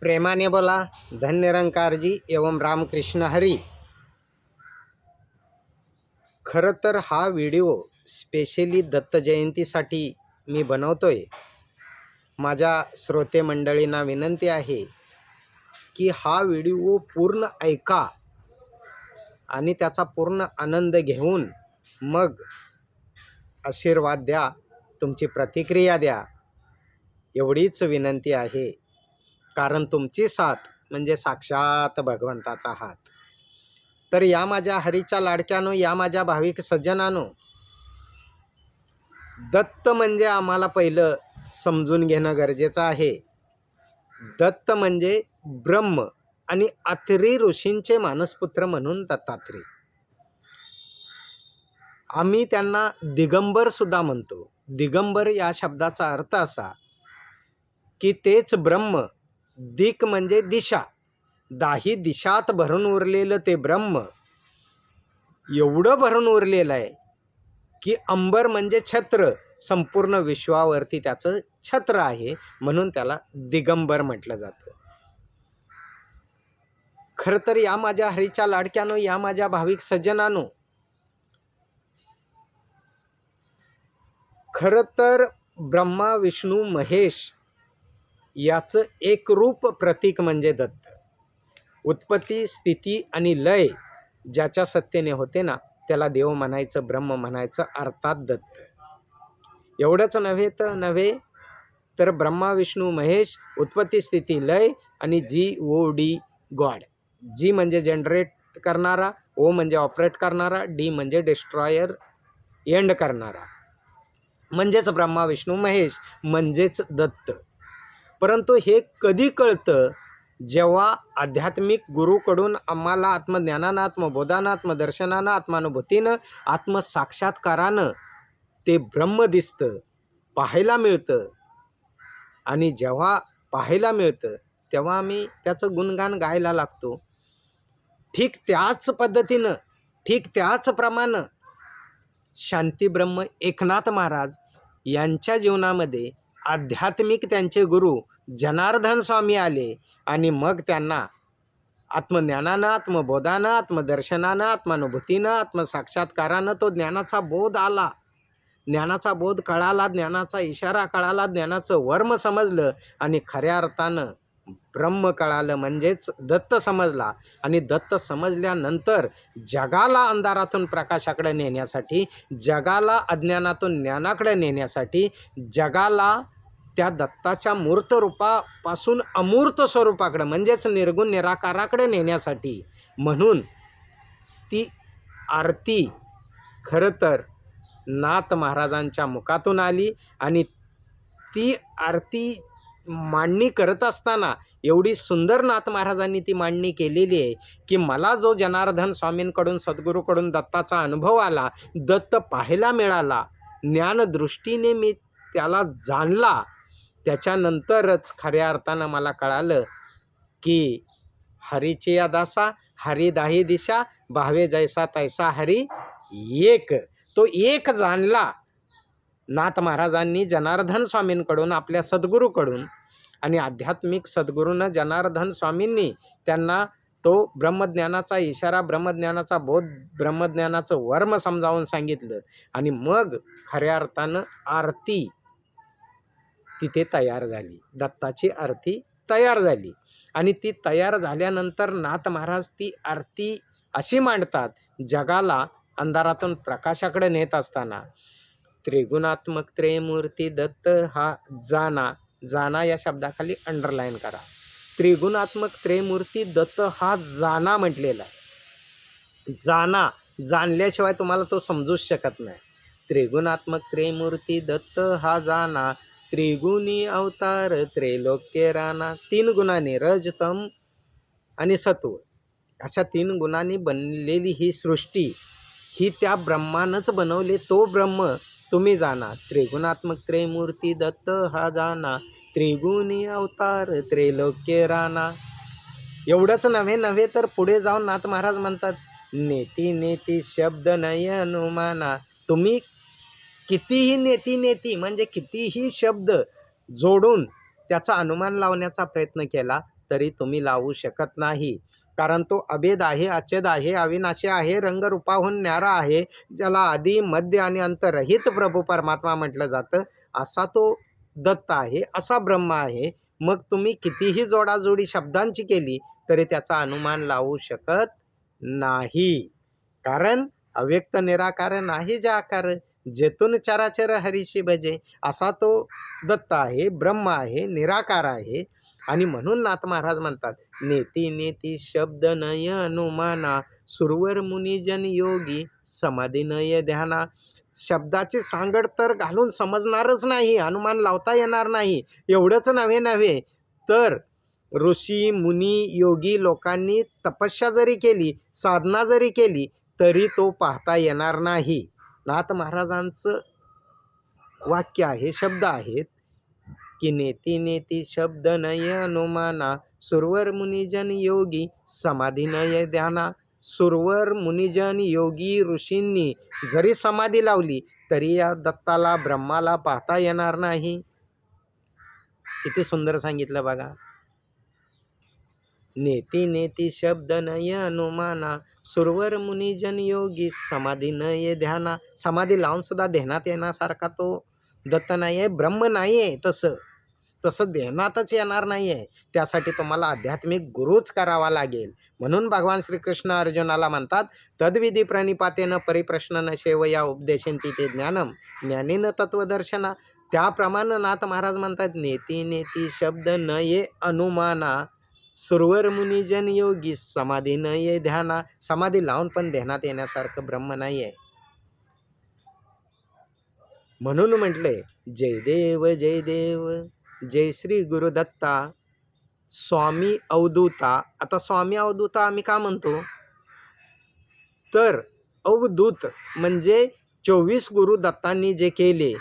प्रेमाने बोला धन्यरंकारजी एवं रामकृष्ण हरी. खरं तर हा व्हिडिओ स्पेशली दत्त जयंतीसाठी मी आहे माझ्या श्रोते मंडळींना विनंती आहे की हा व्हिडिओ पूर्ण ऐका आणि त्याचा पूर्ण आनंद घेऊन मग आशीर्वाद द्या तुमची प्रतिक्रिया द्या. एवढीच विनंती आहे. कारण तुमची साथ म्हणजे साक्षात भगवंताचा हात. तर या माझ्या हरीच्या लाडक्यानो या माझ्या भाविक सज्जनानो दत्त म्हणजे आम्हाला पहिलं समजून घेणं गरजेचं आहे. दत्त म्हणजे ब्रह्म आणि अत्रि ऋषींचे मानसपुत्र म्हणून दत्तात्री आम्ही त्यांना दिगंबर सुद्धा म्हणतो. दिगंबर या शब्दाचा अर्थ असा की तेच ब्रह्म दिक म्हणजे दिशा. दाही दिशात भरून उरलेलं ते ब्रह्म. एवढं भरून उरलेलं आहे की अंबर म्हणजे छत्र. संपूर्ण विश्वावरती त्याचं छत्र आहे म्हणून त्याला दिगंबर म्हटलं जातं. खरं तर या माझ्या हरीच्या लाडक्यानो या माझ्या भाविक सज्जनानो खरं तर ब्रह्मा विष्णू महेश याचं एकरूप प्रतीक म्हणजे दत्त. उत्पत्ती स्थिती आणि लय ज्याच्या सत्तेने होते ना त्याला देव म्हणायचं ब्रह्म म्हणायचं अर्थात दत्त. एवढंच नव्हे तर नव्हे तर ब्रह्मा विष्णू महेश उत्पत्ती स्थिती लय आणि जी ओ डी गॉड. जी म्हणजे जनरेट करणारा ओ म्हणजे ऑपरेट करणारा डी म्हणजे डिस्ट्रॉयर एंड करणारा. म्हणजेच ब्रह्मा विष्णू महेश म्हणजेच दत्त. परंतु हे कधी कळतं? जेव्हा आध्यात्मिक गुरुकडून आम्हाला आत्मज्ञानानं आत्मबोधानं आत्मदर्शनानं आत्मानुभूतीनं आत्मसाक्षात्कारानं ते ब्रह्म दिसतं पाहायला मिळतं. आणि जेव्हा पाहायला मिळतं तेव्हा आम्ही त्याचं गुणगान गायला लागतो. ठीक त्याच पद्धतीनं ठीक त्याचप्रमाणे शांतीब्रह्म एकनाथ महाराज यांच्या जीवनामध्ये आध्यात्मिक त्यांचे गुरु जनार्दन स्वामी आले आणि मग त्यांना आत्मज्ञानानं आत्मबोधानं आत्मदर्शनानं आत्मानुभूतीनं आत्मसाक्षात्कारानं तो ज्ञानाचा बोध आला. ज्ञानाचा बोध कळाला ज्ञानाचा इशारा कळाला ज्ञानाचं वर्म समजलं आणि खऱ्या अर्थानं ब्रह्म कळालं म्हणजेच दत्त समजला. आणि दत्त समजल्यानंतर जगाला अंधारातून प्रकाशाकडे नेण्यासाठी जगाला अज्ञानातून ज्ञानाकडे नेण्यासाठी जगाला त्या दत्ताच्या मूर्त रूपापासून अमूर्त स्वरूपाकडे म्हणजेच निर्गुण निराकाराकडे नेण्यासाठी. म्हणून ती आरती खरं तर नाथ महाराजांच्या मुखातून आली आणि ती आरती मांडणी करत असताना एवढी सुंदर नाथ महाराजांनी ती मांडणी केलेली आहे की मला जो जनार्दन स्वामींकडून सद्गुरूकडून दत्ताचा अनुभव आला दत्त पाहायला मिळाला ज्ञानदृष्टीने मी त्याला जाणला त्याच्यानंतरच खऱ्या अर्थानं मला कळालं की हरीची या दासा हरी दाही दिशा भावे जैसा तैसा हरी एक. तो एक जाणला. नाथ महाराजांनी जनार्दन स्वामींकडून आपल्या सद्गुरूकडून आणि आध्यात्मिक सद्गुरूनं जनार्दन स्वामींनी त्यांना तो ब्रह्मज्ञानाचा इशारा ब्रह्मज्ञानाचा बोध ब्रह्मज्ञानाचं वर्म समजावून सांगितलं. आणि मग खऱ्या अर्थानं आरती तिथे तयार झाली. दत्ताची आरती तयार झाली. आणि ती तयार झाल्यानंतर नाथ महाराज ती आरती अशी मांडतात जगाला अंधारातून प्रकाशाकडे नेत असताना. त्रिगुणात्मक त्रयमूर्ती दत्त हा जाना जाना या शब्दाखाली अंडरलाईन करा. त्रिगुणात्मक त्रयमूर्ती दत्त हा जाना म्हटलेला आहे. जाना जाणल्याशिवाय तुम्हाला तो समजूच शकत नाही. त्रिगुणात्मक त्रयमूर्ती दत्त हा जाना त्रिगुणी अवतार त्रैलोक्य राणा तीन गुणाने रजतम आणि सत्व. अशा तीन गुणांनी बनलेली ही सृष्टी ही त्या ब्रह्मानंच बनवले तो ब्रह्म तुम्ही जाणा त्रिगुणात्मक त्रिमूर्ती दत्त हा जाना. त्रिगुणी अवतार त्रैलोक्य राणा. एवढंच नव्हे नव्हे तर पुढे जाऊन नाथ महाराज म्हणतात नेती नेती शब्द नय अनुमाना. तुम्ही कितीही नेती नेती म्हणजे कितीही शब्द जोडून त्याचा अनुमान लावण्याचा प्रयत्न केला तरी तुम्ही लावू शकत नाही. कारण तो अभेद आहे अचेद आहे अविनाशी आहे रंगरूपाहून न्यारा आहे ज्याला आधी मध्य आणि अंतरहित प्रभू परमात्मा म्हटलं जातं असा तो दत्त आहे असा ब्रह्म आहे. मग तुम्ही कितीही जोडाजोडी शब्दांची केली तरी त्याचा अनुमान लावू शकत नाही. कारण अव्यक्त निराकार नाही जे आकार जेतून चराचर हरीशी भजे असा तो दत्त आहे ब्रह्म आहे निराकार आहे. आणि म्हणून नाथ महाराज म्हणतात नेती नेती शब्द नय अनुमाना सुरवर मुनिजन योगी समाधी नय ध्याना. शब्दाची सांगड तर घालून समजणारच नाही अनुमान लावता येणार नाही एवढंच नव्हे नव्हे. तर ऋषी मुनी योगी लोकांनी तपस्या जरी केली साधना जरी केली तरी तो पाहता येणार नाही. नाथ महाराजांचं वाक्य आहे शब्द आहेत की नेती नेती शब्द नय अनुमाना सुरवर मुनिजन योगी समाधी नय ध्याना. सुरवर मुनिजन योगी ऋषींनी जरी समाधी लावली तरी या दत्ताला ब्रह्माला पाहता येणार नाही. किती सुंदर सांगितलं बघा. नेती नेती शब्द नय अनुमाना सुरवर मुनिजन योगी समाधी न ये ध्याना समाधी लावून सुद्धा ध्यानात येण्यासारखा तो दत्त नाही आहे ब्रह्म नाही आहे तसं. तसं ध्यानातच येणार नाही आहे त्यासाठी तुम्हाला आध्यात्मिक गुरुच करावा लागेल. म्हणून भगवान श्रीकृष्ण अर्जुनाला म्हणतात तद्विधी प्रणिपातेनं परिप्रश्न न शेवया उपदेशंती ते ज्ञानम ज्ञानीनं तत्वदर्शना त्याप्रमाणे नाथ महाराज म्हणतात नेती नेती शब्द न ये अनुमाना. सुरवर मुनिजन योगी समाधी न ये ध्याना समाधी लावून पण ध्यानात येण्यासारखं ब्रह्म नाही आहे म्हणून म्हटले जय देव जय देव जय श्री गुरुदत्ता स्वामी अवधूता. आता स्वामी अवधूता आम्ही का म्हणतो? तर अवधूत म्हणजे चोवीस गुरु दत्तांनी जे केले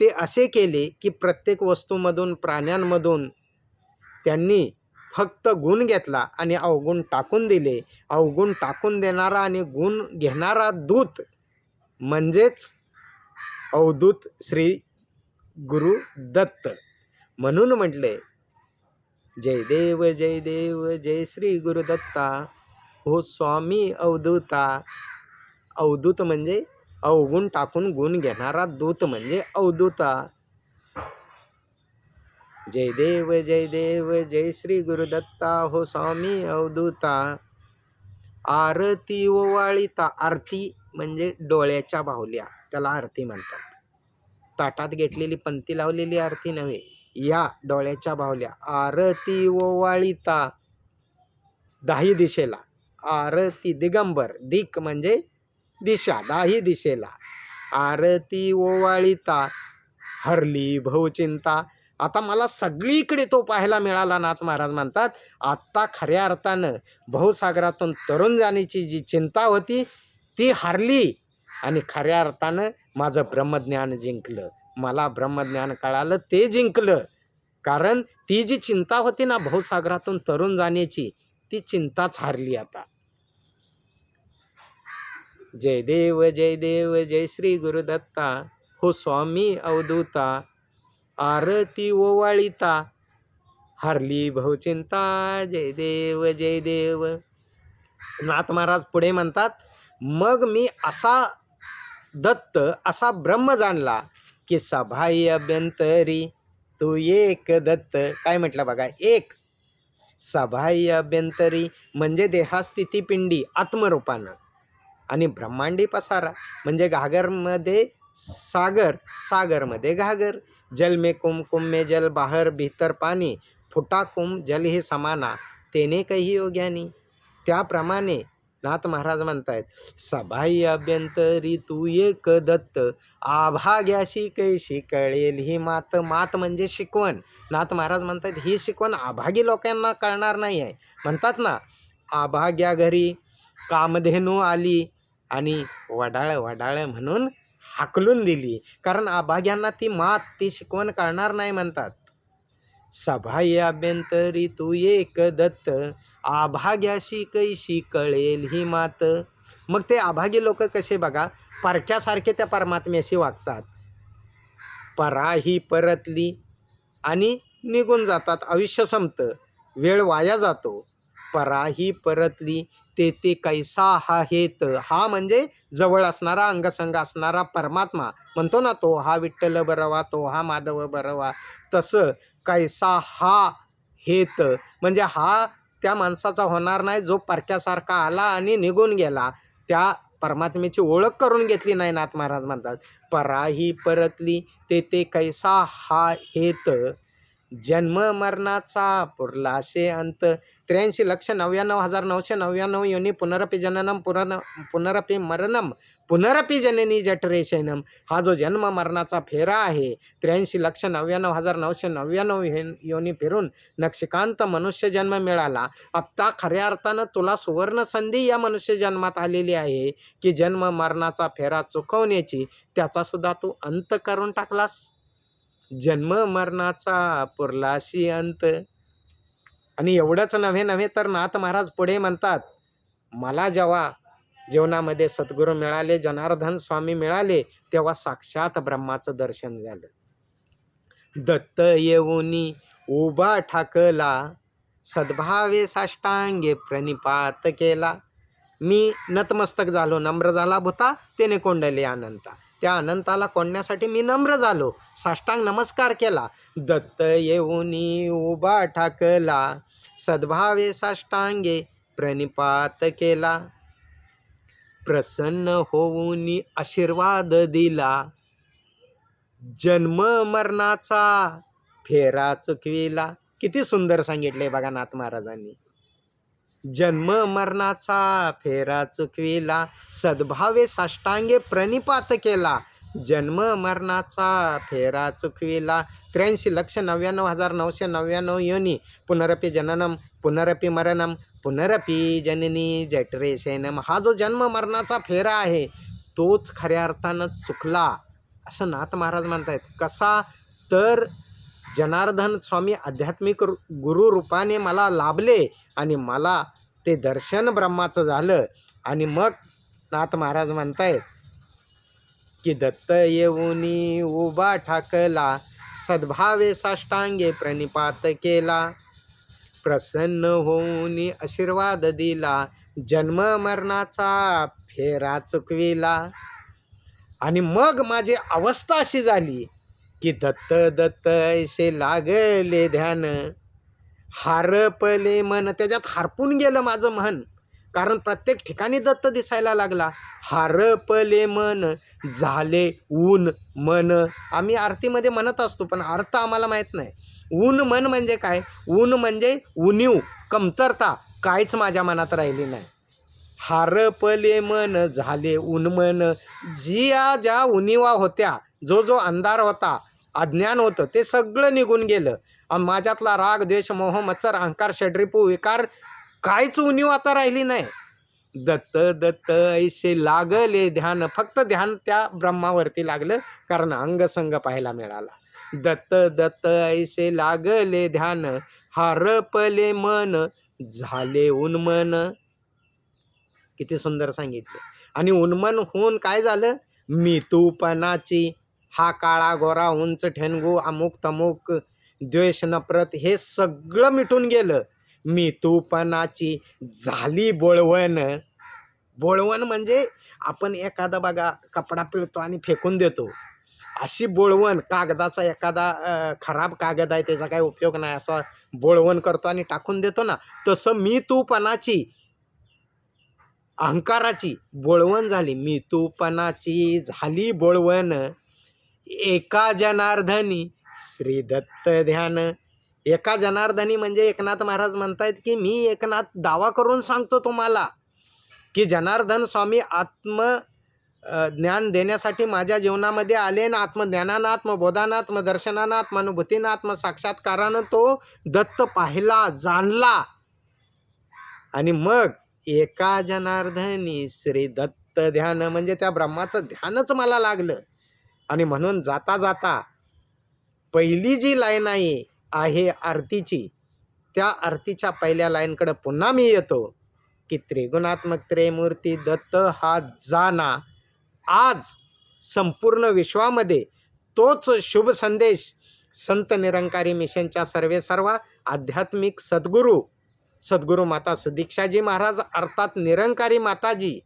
ते असे केले की प्रत्येक वस्तूमधून प्राण्यांमधून त्यांनी फक्त गुण घेतला आणि अवगुण टाकून दिले. अवगुण टाकून देणारा आणि गुण घेणारा दूत म्हणजेच अवधूत श्री गुरु दत्त. म्हणून म्हटले जय देव जय देव जय श्री गुरुदत्ता हो स्वामी अवधूता. अवधूत म्हणजे अवगुण टाकून गुण घेणारा दूत म्हणजे अवधूता. जय देव जय देव जय श्री गुरुदत्ता हो स्वामी अवधूता. आरती ओवाळीता आरती म्हणजे डोळ्याच्या बाहुल्या त्याला आरती म्हणतात. ताटात घेतलेली पंती लावलेली आरती नव्हे या डोळ्याच्या बाहुल्या. आरती ओवाळीता दाही दिशेला. आरती दिगंबर दिक म्हणजे दिशा दाही दिशेला. आरती ओवाळीता हरली भवचिंता आता मला सगळीकडे तो पाहायला मिळाला नाथ महाराज म्हणतात. आत्ता खऱ्या अर्थानं भाऊसागरातून तरुण जाण्याची जी चिंता होती ती हरली. आणि खऱ्या अर्थानं माझं ब्रह्मज्ञान जिंकलं. मला ब्रह्मज्ञान कळालं ते जिंकलं. कारण ती जी चिंता होती ना भाऊसागरातून तरुण जाण्याची ती चिंताच हारली आता. जय देव जय देव जय श्री गुरुदत्ता. हो स्वामी अवधूता. आरती ओवाळीता हरली भवचिंता जय देव जय देव. नाथ महाराज पुढे म्हणतात मग मी असा दत्त असा ब्रह्म जाणला की सभाई अभ्यंतरी तू एक दत्त. काय म्हटलं बघा एक. सभाई अभ्यंतरी म्हणजे देहास्थिती पिंडी आत्मरूपानं. आणि ब्रह्मांडी पसारा म्हणजे घागरमध्ये सागर सागरमध्ये घागर. जल में कुम कुम में जल बाहर भीतर पाणी फुटा कुम जल हे समाना। तेने काही योग्यानी हो त्याप्रमाणे नाथ महाराज म्हणतायत सभाई अभ्यंतरी तू एक दत्त आभाग्याशी कैशी कळेल ही मात मात म्हणजे शिकवण. नाथ महाराज म्हणतात ही शिकवण आभागी लोकांना कळणार नाही आहे. म्हणतात ना आभाग्या घरी कामधेनू आली आणि वडाळ वडाळ म्हणून हाकलून दिली. कारण आभाग्यांना ती मात ती शिकवण करणार नाही म्हणतात. सभाय अभ्यंतरी तू एक दत्त. आभाग्याशी कैशी कळेल ही मात. मग ते आभागी लोक कसे बघा? परक्यासारखे त्या परमात्म्याशी वागतात. परा ही परतली आणि निघून जातात. आयुष्य संपतं. वेळ वाया जातो. पराही परतली ते ते कैसा हा हेत हा म्हणजे जवळ असणारा अंगसंग असणारा परमात्मा. म्हणतो ना तो हा विठ्ठल बरवा तो हा माधव बरवा. तसं कैसा हा हेत म्हणजे हा त्या माणसाचा होणार नाही जो परक्यासारखा आला आणि निघून गेला. त्या परमात्म्याची ओळख करून घेतली नाही नाथ महाराज म्हणतात. पराही परतली ते ते कैसा हा हेत जन्म मरणाचा पुरलाशे अंत. त्र्याऐंशी लक्ष नव्याण्णव हजार नऊशे नव्याण्णव योनी पुनरपी जननम पुरन पुनरपी मरणम पुनरपी जननी जठरेशनम हा जो जन्म मरणाचा फेरा आहे त्र्याऐंशी लक्ष नव्याण्णव हजार नऊशे नव्याण्णव योनी फिरून नक्षकांत मनुष्य जन्म मिळाला. आत्ता खऱ्या अर्थानं तुला सुवर्ण संधी या मनुष्य जन्मात आलेली आहे की जन्म मरणाचा फेरा चुकवण्याची त्याचासुद्धा तू अंत करून टाकलास? जन्म मरणाचा पुरलाशी अंत. आणि एवढंच नव्हे नव्हे तर नाथ महाराज पुढे म्हणतात मला जेव्हा जीवनामध्ये सद्गुरू मिळाले जनार्दन स्वामी मिळाले तेव्हा साक्षात ब्रह्माचं दर्शन झालं. दत्त येऊनी उभा ठाकला सद्भावे साष्टांगे प्रणिपात केला. मी नतमस्तक झालो नम्र झाला भूता तेने कोंडले अनंता. त्या अनंताला कोंडण्यासाठी मी नम्र झालो. साष्टांग नमस्कार केला. दत्त येऊनी उभा ठाकला. सद्भावे साष्टांगे प्रणिपात केला. प्रसन्न होऊन आशीर्वाद दिला. जन्म मरणाचा फेरा चुकविला. किती सुंदर सांगितले बघा नाथ महाराजांनी. जन्म मरणाचा फेरा चुकविला सद्भावे साष्टांगे प्रणिपात केला. जन्म मरणाचा फेरा चुकविला त्र्याऐंशी लक्ष नव्याण्णव हजार नऊशे नव्याण्णव योनी. पुनरपी जननम पुनरपी मरणम पुनरपी जननी. जठरे शयनम हा जो जन्म मरणाचा फेरा आहे तोच खऱ्या अर्थानं चुकला. असं नाथ महाराज म्हणतायत. कसा? तर जनार्दन स्वामी आध्यात्मिक रु- गुरु रूपाने मला लाभले आणि मला ते दर्शन ब्रह्माचं झालं. आणि मग नाथ महाराज म्हणतायत की दत्त येऊनी उभा ठाकला सद्भावे साष्टांगे प्रणिपात केला प्रसन्न होऊन आशीर्वाद दिला जन्म मरणाचा फेरा चुकविला. आणि मग माझी अवस्था अशी झाली की दत्त दत्त ऐसे लागले ध्यान. हारपले मन. त्याच्यात हारपून गेलं माझं मन. कारण प्रत्येक ठिकाणी दत्त दिसायला लागला. हारपले मन. झाले ऊन मन. आम्ही आरतीमध्ये म्हणत असतो पण अर्थ आम्हाला माहीत नाही. ऊन मन म्हणजे काय? ऊन म्हणजे उणीव कमतरता. काहीच माझ्या मनात राहिली नाही. हारपले मन. झाले उन्मन जिया ज्या उणिवा होत्या जो जो अंधार होता अज्ञान होतं ते सगळं निघून गेलं. आणि माझ्यातला राग द्वेष मोह मत्सर अहंकार षड्रिपू विकार काहीच उणीव आता राहिली नाही. दत्त दत्त ऐसे लागले ध्यान. फक्त ध्यान त्या ब्रह्मावरती लागलं कारण अंगसंग पाहायला मिळाला. दत्त दत्त ऐसे लागले ध्यान. हारपले मन. झाले उन्मन. किती सुंदर सांगितलं. आणि उन्मन होऊन काय झालं? मी तूपणाची हा काळा गोरा उंच ठेणगू अमुक तमुक द्वेष नफरत हे सगळं मिटून गेलं. मी तूपणाची झाली बोळवण. बोळवण म्हणजे आपण एखादा बघा कपडा पिळतो आणि फेकून देतो. अशी बोळवण कागदाचा एखादा खराब कागद आहे त्याचा काही उपयोग नाही. असा बोळवण करतो आणि टाकून देतो ना तसं मी तूपणाची अहंकाराची बोळवण झाली. मी तूपणाची झाली बोळवण. एका जनार्दनी श्री दत्त ध्यान. एका जनार्दनी म्हणजे एकनाथ महाराज म्हणतायत की मी एकनाथ दावा करून सांगतो तुम्हाला की जनार्दन स्वामी आत्म ज्ञान देण्यासाठी माझ्या जीवनामध्ये आले ना आत्मज्ञानानं आत्मबोधानं आत्मदर्शनानं आत्मानुभूतीनं आत्मसाक्षात्कारानं तो दत्त पाहिला जाणला. आणि मग एका जनार्दनी श्री दत्त ध्यान म्हणजे त्या ब्रह्माचं ध्यानच मला लागलं. आणि म्हणून जाता जाता पहिली जी लाईन आहे आहे आरतीची त्या आरतीच्या पहिल्या लाईनकडं पुन्हा मी येतो की त्रिगुणात्मक त्रेमूर्ती दत्त हा जाना आज संपूर्ण विश्वामध्ये तोच शुभ संदेश संत निरंकारी मिशनच्या सर्वे सर्वा आध्यात्मिक सद्गुरू सद्गुरू माता सुदीक्षाजी महाराज अर्थात निरंकारी माताजी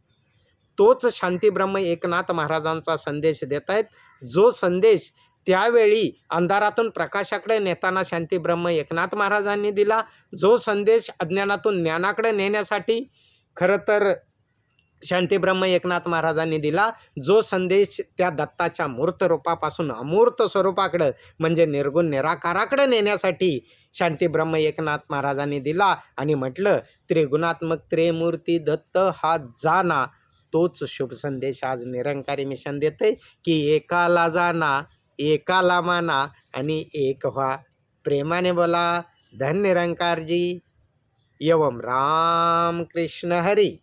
तोच शांतीब्रह्म एकनाथ महाराजांचा संदेश देत आहेत. जो संदेश त्यावेळी अंधारातून प्रकाशाकडे नेताना शांतीब्रह्म एकनाथ महाराजांनी दिला. जो संदेश अज्ञानातून ज्ञानाकडे नेण्यासाठी खरं तर शांतीब्रह्म एकनाथ महाराजांनी दिला. जो संदेश त्या दत्ताच्या मूर्त रूपापासून अमूर्त स्वरूपाकडं म्हणजे निर्गुण निराकाराकडे नेण्यासाठी शांतीब्रह्म एकनाथ महाराजांनी दिला. आणि म्हटलं त्रिगुणात्मक त्रिमूर्ती दत्त हा जाना. तोच शुभ संदेश आज निरंकारी मिशन देते की एकाला जाना एकाला माना आणि एक व्हा. प्रेमाने बोला धन निरंकारजी. एवम राम कृष्ण हरी.